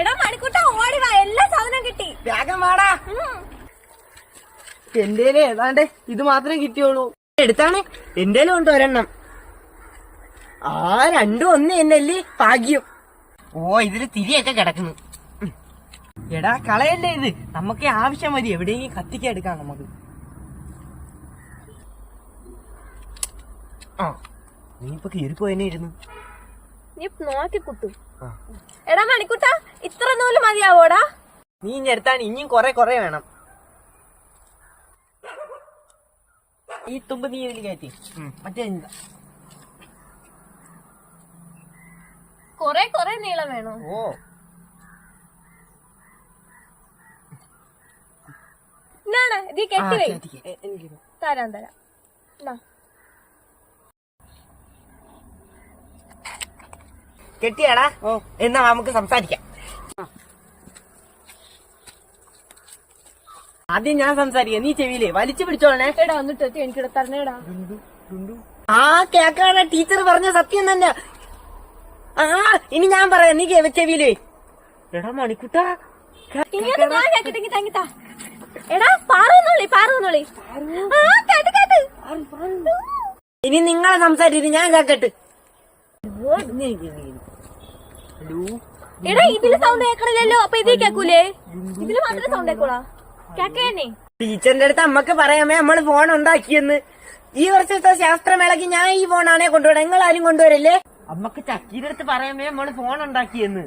എടാ മണിക്കൂട്ട ഓടി വാ എല്ലാ സാധനം കിട്ടി. വേഗം വാടാ. എന്റെ ഏതാണ്ട് ഇത് മാത്രമേ കിട്ടിയുള്ളൂ. എടുത്താണ്. എന്റെ ഉണ്ട് ഒരെണ്ണം ആ രണ്ടും ഒന്ന് എന്നല്ലേ ഭാഗ്യം. ഓ ഇതിൽ തിരിയൊക്കെ കിടക്കുന്നു. എടാ കളയല്ലേ ഇത്? നമുക്ക് ആവശ്യം മതി. എവിടെയെങ്കിലും കത്തിക്കാൻ എടുക്കാം നമുക്ക്. ആ നീ ഇപ്പൊ കീറിപ്പോയനെ ഇരുന്നു. നീ നോക്കി കുത്തു എടാ മണിക്കൂട്ട ഇത്ര നൂൽ മതിയാവോടാ? നീ ഞെടുത്താൻ ഇനിയും കുറെ കുറെ വേണം. ഈ തുമ്പ് നീ ഇതിൽ കയറ്റി. മറ്റേ കൊറേ കൊറേ നീളം വേണോ? ഓ. എന്നാണ് ഇത് കെട്ടി വൈ. എ- എനിക്ക് തരാം തരാം. എന്നാ. കെട്ടിയാടാ? ഓ. എന്നാ നമുക്ക് സംസാരിക്കാം. ആദ്യം ഞാൻ സംസാരിക്ക. നീ ചെവിയിലെ. വലിച്ചു പിടിച്ചോളണേ. എടാ വന്നിട്ട് എനിക്ക് എനിക്കിടെ തരണേടാ. ആ കേക്കാണ്. ടീച്ചർ പറഞ്ഞ സത്യം തന്നെ. ആ ഇനി ഞാൻ പറയാം. നീ കേ- ചെവിയിലേ. എടാ മണിക്കുട്ടാ. എടാ പാറുന്നോളി പാറുന്നോളി ഇനി നിങ്ങളെ സംസാരിച്ചിട്ട് ഞാൻ കേക്കട്ട്. ഹലോ? എടാ ഇതിൽ സൗണ്ട് കേക്കണില്ലല്ലോ. അപ്പൊ ഇതേ കേക്കൂലേ? ഇതിൽ മാത്രമേ സൗണ്ട് കേക്കൂടാ കേക്കേനെ ടീച്ചറിന്റെ അടുത്ത് അമ്മയ്ക്ക് പറയാമേ നമ്മൾ ഫോൺ ഉണ്ടാക്കിയെന്ന്. ഈ വർഷത്തെ ശാസ്ത്രമേളക്ക് ഞാൻ ഈ ഫോണാണേ കൊണ്ടുവരാം. നിങ്ങൾ ആരും കൊണ്ടുവരല്ലേ? അമ്മയ്ക്ക് ചക്കീന്റെ അടുത്ത് പറയാമേ നമ്മൾ ഫോൺ ഉണ്ടാക്കിയെന്ന്.